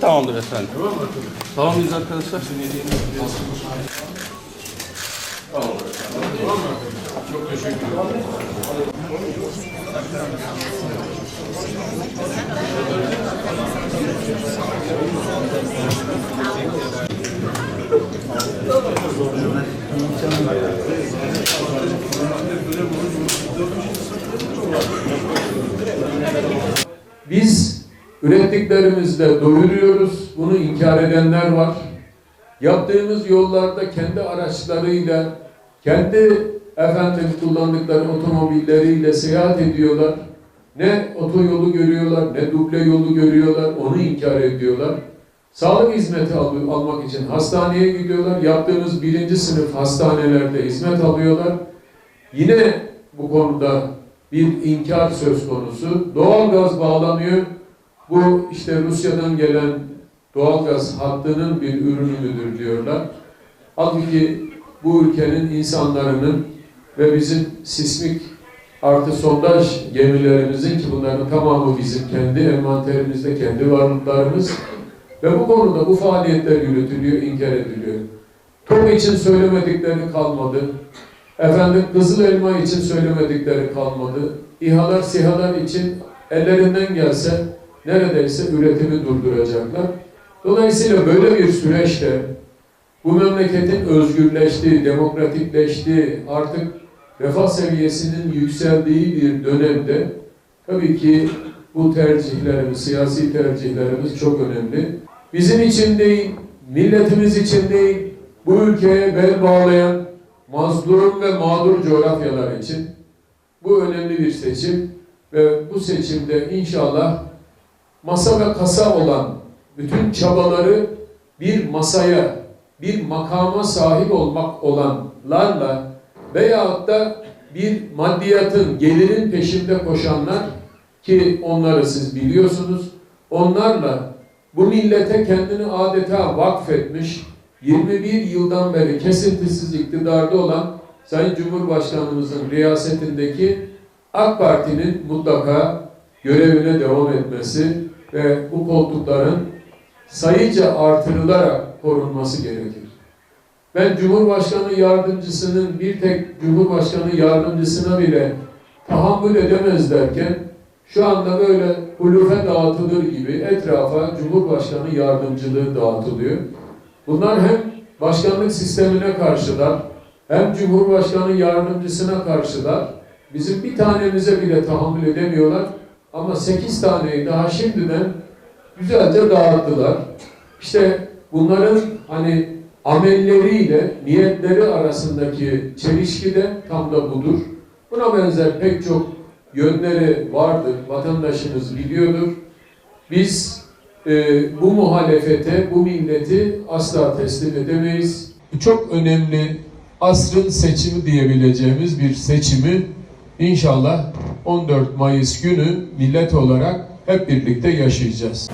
Tamamdır efendim. Tamam mıyız arkadaşlar? Biz ürettiklerimizle doyuruyoruz. Bunu inkar edenler var. Yaptığımız yollarda kendi araçlarıyla, kendi efendim kullandıkları otomobilleriyle seyahat ediyorlar. Ne otoyolu görüyorlar, ne duble yolu görüyorlar, onu inkar ediyorlar. Sağlık hizmeti al- almak için hastaneye gidiyorlar. Yaptığımız birinci sınıf hastanelerde hizmet alıyorlar. Yine bu konuda bir inkar söz konusu. Doğalgaz bağlanıyor. Bu işte Rusya'dan gelen doğalgaz hattının bir ürünü müdür diyorlar. Halbuki bu ülkenin insanların ve bizim sismik artı sondaj gemilerimizin ki bunların tamamı bizim kendi envanterimizde, kendi varlıklarımız ve bu konuda bu faaliyetler yürütülüyor, inkar ediliyor. TOP için söylemedikleri kalmadı. Efendim Kızıl Elma için söylemedikleri kalmadı. İHA'lar, SİHA'lar için ellerinden gelse neredeyse üretimi durduracaklar. Dolayısıyla böyle bir süreçte bu memleketin özgürleştiği, demokratikleştiği, artık refah seviyesinin yükseldiği bir dönemde tabii ki bu tercihlerimiz, siyasi tercihlerimiz çok önemli. Bizim için değil, milletimiz için değil, bu ülkeye bel bağlayan mazlum ve mağdur coğrafyalar için bu önemli bir seçim ve bu seçimde inşallah masa ve kasa olan bütün çabaları bir masaya, bir makama sahip olmak olanlarla veyahut da bir maddiyatın, gelirin peşinde koşanlar ki onları siz biliyorsunuz, onlarla bu millete kendini adeta vakfetmiş, 21 yıldan beri kesintisiz iktidarda olan Sayın Cumhurbaşkanımızın riyasetindeki AK Parti'nin mutlaka görevine devam etmesi ve bu koltukların sayıca artırılarak korunması gerekir. Ben Cumhurbaşkanı yardımcısının bir tek Cumhurbaşkanı yardımcısına bile tahammül edemez derken şu anda böyle hulufe dağıtılır gibi etrafa Cumhurbaşkanı yardımcılığı dağıtılıyor. Bunlar hem başkanlık sistemine karşılar, hem Cumhurbaşkanı yardımcısına karşılar. Bizim bir tanemize bile tahammül edemiyorlar. Ama sekiz taneyi daha şimdiden güzelce dağıttılar. İşte bunların hani amelleriyle niyetleri arasındaki çelişki de tam da budur. Buna benzer pek çok yönleri vardır. Vatandaşınız biliyordur. Biz e, bu muhalefete, bu milleti asla teslim edemeyiz. Çok önemli asrın seçimi diyebileceğimiz bir seçimi inşallah 14 Mayıs günü millet olarak hep birlikte yaşayacağız.